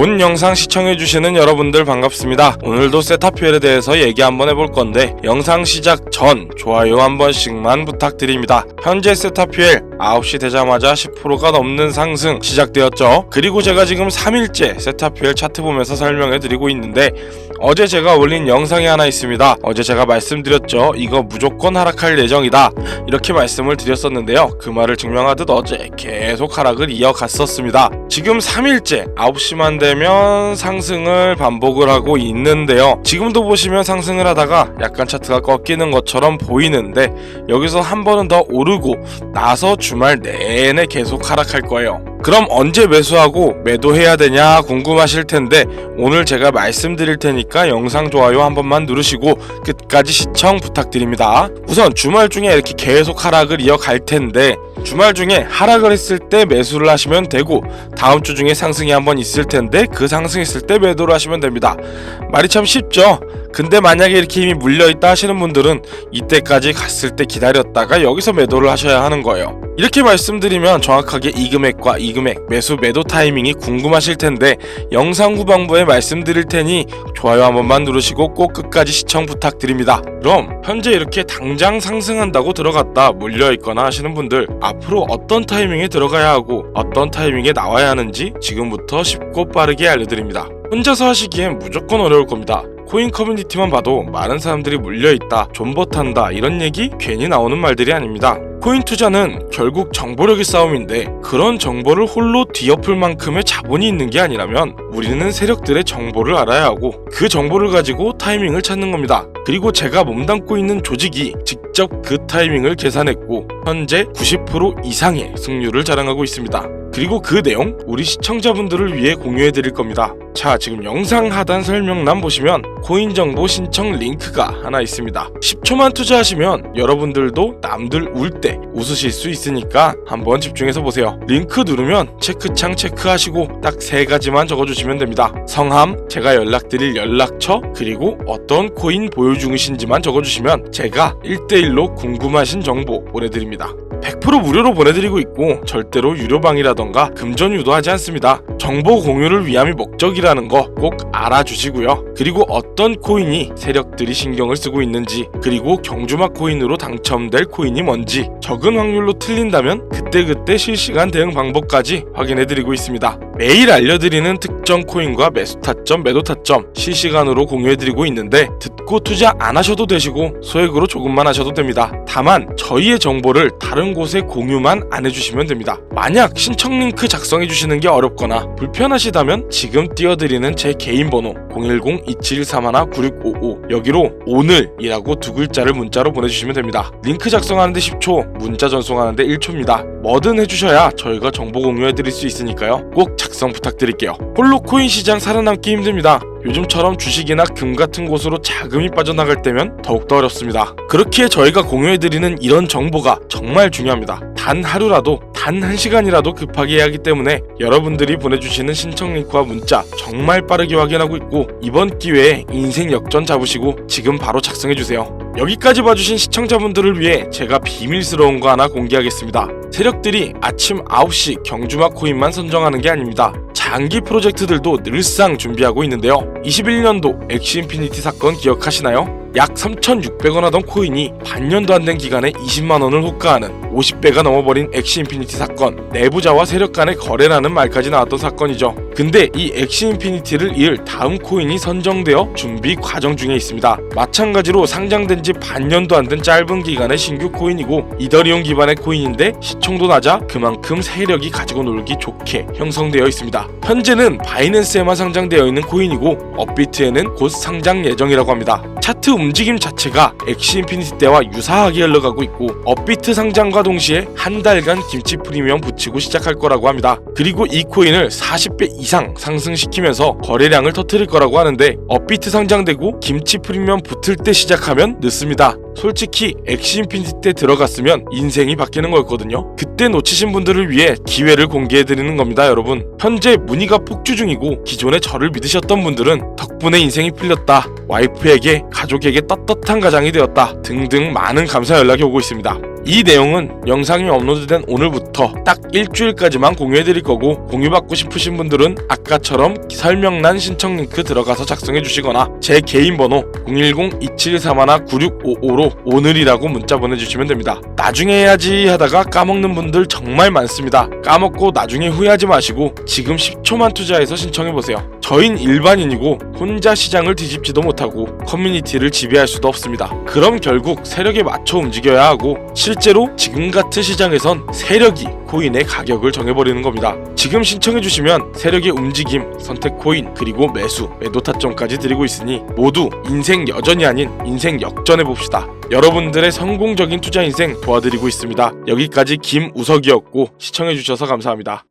본 영상 시청해주시는 여러분들 반갑습니다. 오늘도 세타퓨엘에 대해서 얘기 한번 해볼 건데 영상 시작 전 좋아요 한 번씩만 부탁드립니다. 현재 세타퓨엘 9시 되자마자 10%가 넘는 상승 시작되었죠. 그리고 제가 지금 3일째 세타퓨엘 차트 보면서 설명해드리고 있는데 어제 제가 올린 영상이 하나 있습니다. 어제 제가 말씀드렸죠. 이거 무조건 하락할 예정이다. 이렇게 말씀을 드렸었는데요. 그 말을 증명하듯 어제 계속 하락을 이어갔었습니다. 지금 3일째 9시만 되면 상승을 반복을 하고 있는데요. 지금도 보시면 상승을 하다가 약간 차트가 꺾이는 것처럼 보이는데 여기서 한 번은 더 오르고 나서 주말 내내 계속 하락할 거예요. 그럼 언제 매수하고 매도해야 되냐 궁금하실 텐데 오늘 제가 말씀드릴 테니까 영상 좋아요 한 번만 누르시고 끝까지 시청 부탁드립니다. 우선 주말 중에 이렇게 계속 하락을 이어갈 텐데 주말 중에 하락을 했을 때 매수를 하시면 되고 다음 주 중에 상승이 한번 있을 텐데 그 상승했을 때 매도를 하시면 됩니다. 말이 참 쉽죠? 근데 만약에 이렇게 이미 물려있다 하시는 분들은 이때까지 갔을 때 기다렸다가 여기서 매도를 하셔야 하는 거예요. 이렇게 말씀드리면 정확하게 이 금액과 이 금액 매수 매도 타이밍이 궁금하실 텐데 영상 후반부에 말씀드릴 테니 좋아요 한 번만 누르시고 꼭 끝까지 시청 부탁드립니다. 그럼 현재 이렇게 당장 상승한다고 들어갔다 물려 있거나 하시는 분들 앞으로 어떤 타이밍에 들어가야 하고 어떤 타이밍에 나와야 하는지 지금부터 쉽고 빠르게 알려드립니다. 혼자서 하시기엔 무조건 어려울 겁니다. 코인 커뮤니티만 봐도 많은 사람들이 물려있다, 존버 탄다 이런 얘기 괜히 나오는 말들이 아닙니다. 코인 투자는 결국 정보력의 싸움인데 그런 정보를 홀로 뒤엎을 만큼의 자본이 있는 게 아니라면 우리는 세력들의 정보를 알아야 하고 그 정보를 가지고 타이밍을 찾는 겁니다. 그리고 제가 몸담고 있는 조직이 직접 그 타이밍을 계산했고 현재 90% 이상의 승률을 자랑하고 있습니다. 그리고 그 내용 우리 시청자분들을 위해 공유해 드릴 겁니다. 자, 지금 영상 하단 설명란 보시면 코인 정보 신청 링크가 하나 있습니다. 10초만 투자하시면 여러분들도 남들 울 때 웃으실 수 있으 니까 한번 집중해서 보세요. 링크 누르면 체크창 체크하시고 딱 세 가지만 적어주시면 됩니다. 성함, 제가 연락드릴 연락처, 그리고 어떤 코인 보유 중이신지만 적어주시면 제가 1대1로 궁금하신 정보 보내드립니다. 100% 무료로 보내드리고 있고 절대로 유료방이라던가 금전 유도하지 않습니다. 정보 공유를 위함이 목적이라는 거 꼭 알아주시고요. 그리고 어떤 코인이 세력들이 신경을 쓰고 있는지 그리고 경주막 코인으로 당첨될 코인이 뭔지 적은 확률로 틀린다면 그때그때 실시간 대응 방법까지 확인해드리고 있습니다. 매일 알려드리는 특정 코인과 매수 타점, 매도 타점 실시간으로 공유해드리고 있는데 듣고 투자 안 하셔도 되시고 소액으로 조금만 하셔도 됩니다. 다만 저희의 정보를 다른 곳에 공유만 안 해주시면 됩니다. 만약 신청 링크 작성해 주시는 게 어렵거나 불편하시다면 지금 띄워드리는 제 개인 번호 010-2731-9655 여기로 오늘이라고 두 글자를 문자로 보내주시면 됩니다. 링크 작성하는데 10초, 문자 전송하는데 1초입니다. 뭐든 해주셔야 저희가 정보 공유해드릴 수 있으니까요. 꼭 작성 부탁드릴게요. 홀로 코인 시장 살아남기 힘듭니다. 요즘처럼 주식이나 금 같은 곳으로 자금이 빠져나갈 때면 더욱더 어렵습니다. 그렇기에 저희가 공유해드리는 이런 정보가 정말 중요합니다. 단 하루라도, 단 한 시간이라도 급하게 해야 하기 때문에 여러분들이 보내주시는 신청 링크와 문자 정말 빠르게 확인하고 있고 이번 기회에 인생 역전 잡으시고 지금 바로 작성해주세요. 여기까지 봐주신 시청자분들을 위해 제가 비밀스러운 거 하나 공개하겠습니다. 세력들이 아침 9시 경주막 코인만 선정하는 게 아닙니다. 장기 프로젝트들도 늘상 준비하고 있는데요. 21년도 엑시 인피니티 사건 기억하시나요? 약 3,600원 하던 코인이 반년도 안 된 기간에 20만 원을 호가하는 50배가 넘어버린 엑시 인피니티 사건. 내부자와 세력 간의 거래라는 말까지 나왔던 사건이죠. 근데 이 엑시 인피니티를 이을 다음 코인이 선정되어 준비 과정 중에 있습니다. 마찬가지로 상장된 지 반년도 안 된 짧은 기간의 신규 코인이고 이더리움 기반의 코인인데 시총도 낮아 그만큼 세력이 가지고 놀기 좋게 형성되어 있습니다. 현재는 바이낸스에만 상장되어 있는 코인이고 업비트에는 곧 상장 예정이라고 합니다. 차트 움직임 자체가 엑시 인피니티 때와 유사하게 흘러가고 있고 업비트 상장과 동시에 한 달간 김치 프리미엄 붙이고 시작할 거라고 합니다. 그리고 이 코인을 40배 이상 상승시키면서 거래량을 터뜨릴 거라고 하는데 업비트 상장되고 김치 프리미엄 붙을 때 시작하면 늦습니다. 솔직히 엑시 인피니티 때 들어갔으면 인생이 바뀌는 거였거든요. 그때 놓치신 분들을 위해 기회를 공개해드리는 겁니다, 여러분. 현재 문의가 폭주 중이고 기존에 저를 믿으셨던 분들은 덕분에 인생이 풀렸다. 와이프에게 가족에게 떳떳한 가장이 되었다. 등등 많은 감사 연락이 오고 있습니다. 이 내용은 영상이 업로드된 오늘부터 딱 일주일까지만 공유해드릴 거고 공유받고 싶으신 분들은 아까처럼 설명란 신청 링크 들어가서 작성해 주시거나 제 개인 번호 010-2731-9655로 오늘이라고 문자 보내주시면 됩니다. 나중에 해야지 하다가 까먹는 분들 정말 많습니다. 까먹고 나중에 후회하지 마시고 지금 10초만 투자해서 신청해보세요. 저흰 일반인이고 혼자 시장을 뒤집지도 못하고 커뮤니티를 지배할 수도 없습니다. 그럼 결국 세력에 맞춰 움직여야 하고 실제로 지금 같은 시장에선 세력이 코인의 가격을 정해버리는 겁니다. 지금 신청해주시면 세력의 움직임, 선택 코인, 그리고 매수, 매도 타점까지 드리고 있으니 모두 인생 여전이 아닌 인생 역전해 봅시다. 여러분들의 성공적인 투자 인생 도와드리고 있습니다. 여기까지 김우석이었고 시청해주셔서 감사합니다.